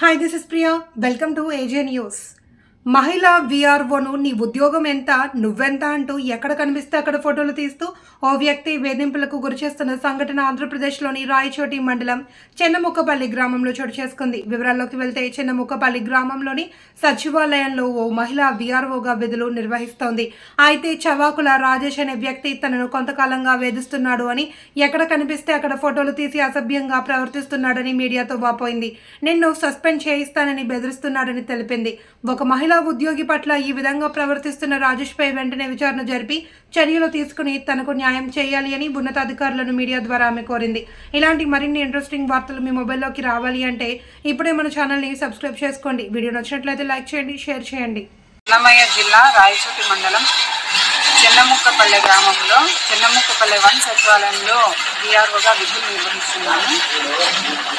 Hi, this is Priya. Welcome to AJ News. మహిళా విఆర్ఓను నీ ఉద్యోగం ఎంత నువ్వెంత అంటూ ఎక్కడ కనిపిస్తే అక్కడ ఫోటోలు తీస్తూ ఓ వ్యక్తి వేధింపులకు గురిచేస్తున్న సంఘటన ఆంధ్రప్రదేశ్లోని రాయచోటి మండలం చెన్నముక్కపల్లి గ్రామంలో చోటు చేసుకుంది. వివరాల్లోకి వెళ్తే చెన్నముక్కపల్లి గ్రామంలోని సచివాలయంలో ఓ మహిళా విఆర్ఓగా విధులు నిర్వహిస్తోంది. అయితే చవాకుల రాజేష్ అనే వ్యక్తి తనను కొంతకాలంగా వేధిస్తున్నాడు అని ఎక్కడ కనిపిస్తే అక్కడ ఫోటోలు తీసి అసభ్యంగా ప్రవర్తిస్తున్నాడని మీడియాతో వాపోయింది. నిన్ను సస్పెండ్ చేయిస్తానని బెదిరిస్తున్నాడని తెలిపింది. ఒక మహిళ ఉద్యోగి పట్ల ఈ విధంగా ప్రవర్తిస్తున్న రాజేష్పై వెంటనే విచారణ జరిపి చర్యలు తీసుకుని తనకు న్యాయం చేయాలి అని ఉన్నతాధికారులను మీడియా ద్వారా ఆమె కోరింది. ఇలాంటి మరిన్ని ఇంట్రెస్టింగ్ వార్తలు మీ మొబైల్లోకి రావాలి అంటే ఇప్పుడే మన ఛానల్ని సబ్స్క్రైబ్ చేసుకోండి. వీడియో నచ్చినట్లయితే లైక్ చేయండి షేర్ చేయండి. అన్నమయ్య జిల్లా రాయచోటి మండలం చెన్నముక్కపల్లె గ్రామంలో చిన్నముక్కపల్లె వన్ సచివాలయంలో డిఆర్ఓగా విధులు నిర్వహిస్తున్నాను.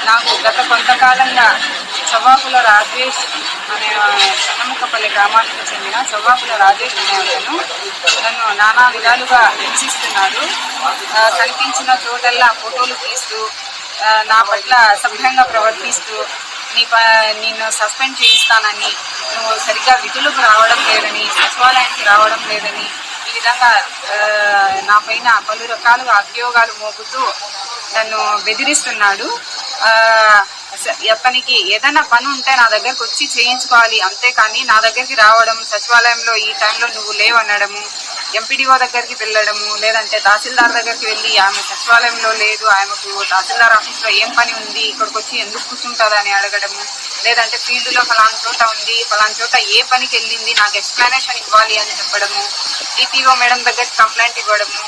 నాకు గత కొంతకాలంగా చవ్వాకుల రాజేష్ అనే చెన్నముక్కపల్లె గ్రామానికి చెందిన చవ్వాకుల రాజేష్ అనే అతను నన్ను నానా విధాలుగా హింసిస్తున్నాడు. కనిపించిన చోటల్లా ఫోటోలు తీస్తూ నా పట్ల సభ్యంగా ప్రవర్తిస్తూ నీ ప నిన్ను సస్పెండ్ చేయిస్తానని నువ్వు సరిగ్గా విధులకు రావడం లేదని సచివాలయానికి రావడం లేదని ఈ విధంగా నా పైన పలు రకాలుగా అభియోగాలు మోగుతూ నన్ను బెదిరిస్తున్నాడు. అతనికి ఏదైనా పని ఉంటే నా దగ్గరకు వచ్చి చేయించుకోవాలి. అంతేకాని నా దగ్గరికి రావడం సచివాలయంలో ఈ టైంలో నువ్వు లేవనడము ఎంపీడీఓ దగ్గరికి వెళ్ళడము లేదంటే తహసీల్దార్ దగ్గరికి వెళ్ళి ఆమె సచివాలయంలో లేదు ఆమెకు తహసీల్దార్ ఆఫీస్లో ఏం పని ఉంది ఇక్కడికి వచ్చి ఎందుకు కూర్చుంటుందని అడగడము లేదంటే ఫీల్డ్లో ఫలానా చోట ఉంది ఫలానా చోట ఏ పనికి వెళ్ళింది నాకు ఎక్స్ప్లెనేషన్ ఇవ్వాలి అని చెప్పడము డిపిఓ మేడం దగ్గరికి కంప్లైంట్ ఇవ్వడము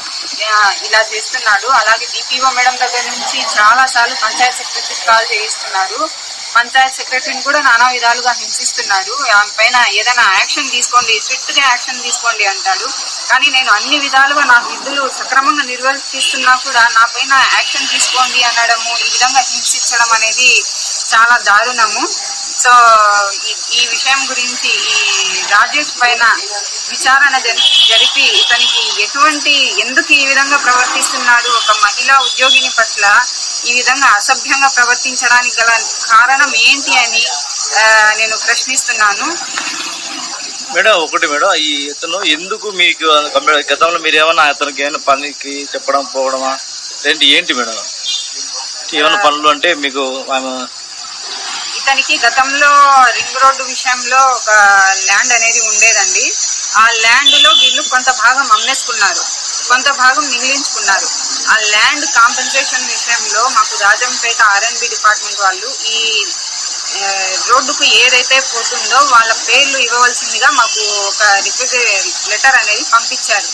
ఇలా చేస్తున్నాడు. అలాగే డిపిఓ మేడం దగ్గర నుంచి చాలా సార్లు పంచాయత్ సెక్రటరీకి కాల్ చేయిస్తున్నాడు పంచాయత్ సెక్రటరీని కూడా నానా విధాలుగా హింసిస్తున్నారు. ఆమె పైన ఏదైనా యాక్షన్ తీసుకోండి స్ట్రిక్ట్గా యాక్షన్ తీసుకోండి అంటాడు. కానీ నేను అన్ని విధాలుగా నా విధులు సక్రమంగా నిర్వర్తిస్తున్నా కూడా నా పైన యాక్షన్ తీసుకోండి అనడము ఈ విధంగా హింసించడం అనేది చాలా దారుణము. సో ఈ ఈ విషయం గురించి ఈ రాజేష్ పైన విచారణ జరిపి ఇతనికి ఎటువంటి ఎందుకు ఈ విధంగా ప్రవర్తిస్తున్నాడు ఒక మహిళా ఉద్యోగిని పట్ల ఈ విధంగా అసభ్యంగా ప్రవర్తించడానికి గల కారణం ఏంటి అని నేను ప్రశ్నిస్తున్నాను. మేడం ఒకటి మేడం ఈ ఇతను ఎందుకు మీకు గతంలో మీరు ఏమన్నా అతనికి ఏమైనా పనికి చెప్పడం పోవడమా? ఏంటి ఏంటి మేడం? ఏమైనా పనులు అంటే మీకు ఆమె ఇతనికి గతంలో రింగ్ రోడ్డు విషయంలో ఒక ల్యాండ్ అనేది ఉండేదండి. ఆ ల్యాండ్లో వీళ్ళు కొంత భాగం అమ్మేసుకున్నారు. కొంత భాగం మిగిలించుకున్నారు. ఆ ల్యాండ్ కాంపెన్సేషన్ విషయంలో మాకు రాజంపేట ఆర్ఎన్బి డిపార్ట్మెంట్ వాళ్ళు ఈ రోడ్డుకు ఏదైతే పోతుందో వాళ్ళ పేర్లు ఇవ్వవలసిందిగా మాకు ఒక రిక్వెస్ట్ లెటర్ అనేది పంపించారు.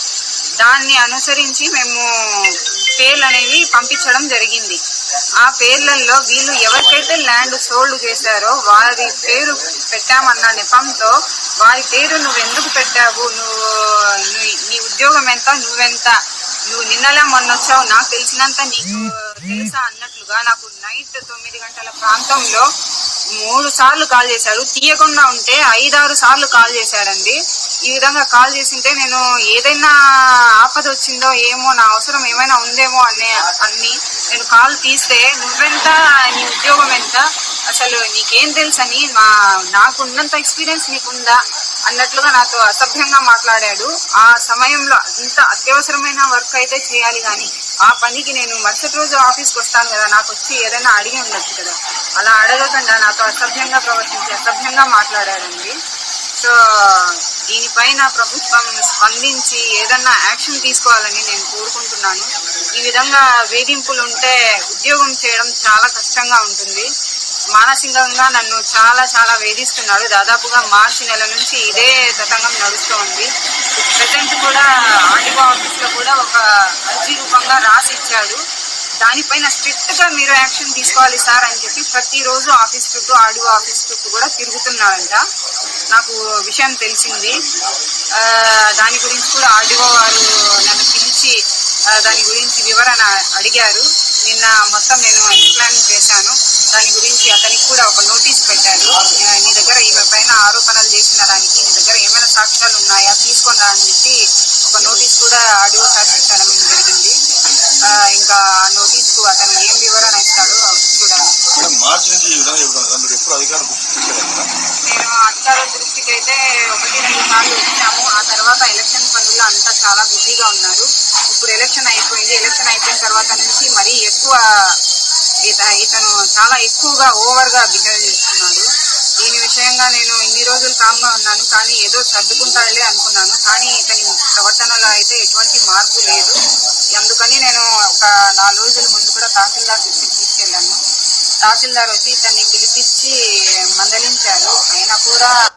దాన్ని అనుసరించి మేము పేర్లు అనేవి పంపించడం జరిగింది. ఆ పేర్లలో వీళ్ళు ఎవరికైతే ల్యాండ్ సోల్డ్ చేశారో వారి పేరు పెట్టామన్న నెపంతో వారి పేరు నువ్వు ఎందుకు పెట్టావు? నువ్వు నీ ఉద్యోగం ఎంత? నువ్వెంత? నువ్వు నిన్నలా మొన్న వచ్చావు నాకు తెలిసినంత నీకు తెలుసా అన్నట్లుగా నాకు నైట్ తొమ్మిది గంటల ప్రాంతంలో మూడు సార్లు కాల్ చేశాడు తీయకుండా ఉంటే ఐదారు సార్లు కాల్ చేశాడండి. ఈ విధంగా కాల్ చేసింటే నేను ఏదైనా ఆపద వచ్చిందో ఏమో నా అవసరం ఏమైనా ఉందేమో అనే అన్ని నేను కాల్ తీస్తే నువ్వెంత నీ ఉద్యోగం ఎంత అసలు నీకేం తెలుసని మా నాకు ఉన్నంత ఎక్స్పీరియన్స్ నీకుందా అన్నట్లుగా నాతో అసభ్యంగా మాట్లాడాడు. ఆ సమయంలో ఇంత అత్యవసరమైన వర్క్ అయితే చేయాలి కానీ ఆ పనికి నేను మరుసటి రోజు ఆఫీస్కి వస్తాను కదా నాకు వచ్చి ఏదైనా అడిగి ఉండొచ్చు కదా. అలా అడగకుండా నాతో అసభ్యంగా ప్రవర్తించి అసభ్యంగా మాట్లాడాడండి. సో దీనిపైన ప్రభుత్వం స్పందించి ఏదన్నా యాక్షన్ తీసుకోవాలని నేను కోరుకుంటున్నాను. ఈ విధంగా వేధింపులు ఉంటే ఉద్యోగం చేయడం చాలా కష్టంగా ఉంటుంది. మానసికంగా నన్ను చాలా చాలా వేధిస్తున్నాడు దాదాపుగా మార్చి నెల నుంచి ఇదే తతంగం నడుస్తూ ఉంది. ప్రజెంట్ కూడా ఆర్టీఓ ఆఫీస్లో కూడా ఒక అర్జీ రూపంగా రాసి ఇచ్చాడు దానిపైన స్ట్రిక్ట్గా మీరు యాక్షన్ తీసుకోవాలి సార్ అని చెప్పి ప్రతిరోజు ఆఫీస్ చుట్టూ ఆడియో ఆఫీస్ చుట్టూ కూడా తిరుగుతున్నారంట. నాకు విషయం తెలిసింది. దాని గురించి కూడా ఆడియో వారు నన్ను పిలిచి దాని గురించి వివరణ అడిగారు. నిన్న మొత్తం నేను ఎక్స్ప్లెయిన్ చేశాను. దాని గురించి అతనికి కూడా ఒక నోటీస్ పెట్టారు. నీ దగ్గర ఈమె పైన ఆరోపణలు చేసిన దానికి నీ దగ్గర ఏమైనా సాక్ష్యాలు ఉన్నాయా? తీసుకున్నా అని చెప్పి ఒక నోటీస్ కూడా ఆడియో సార్ పెట్టడం జరిగింది. ఇంకా ఆ నోటీస్కు అతను ఏం వివరణ ఇస్తాడో చూడాలి. మేడం మార్చి నుంచి ఈ విధంగా చెప్తాను కదా మీరు ఎప్పుడు అధికారం తీసుకెళ్ళారు? నేను అధికారుల దృష్టికి అయితే ఒకటి రెండు సార్లు వచ్చాము. ఆ తర్వాత ఎలక్షన్ పనుల్లో అంతా చాలా బిజీగా ఉన్నారు. ఇప్పుడు ఎలక్షన్ అయిపోయింది. ఎలక్షన్ అయిపోయిన తర్వాత నుంచి మరీ ఎక్కువ ఇత ఇతను చాలా ఎక్కువగా ఓవర్గా బిహేవ్ చేస్తున్నాడు. దీని విషయంగా నేను ఇన్ని రోజులు కామ్గా ఉన్నాను. కానీ ఏదో సర్దుకుంటాడులే అనుకున్నాను. కానీ ఇతని ప్రవర్తనలో అయితే ఎటువంటి మార్పు లేదు. అందుకని నేను ఒక నాలుగు రోజుల ముందు కూడా తహసీల్దార్ దృష్టికి తీసుకెళ్ళాను. తహసీల్దార్ వచ్చి ఇతన్ని పిలిపించి మందలించారు. అయినా కూడా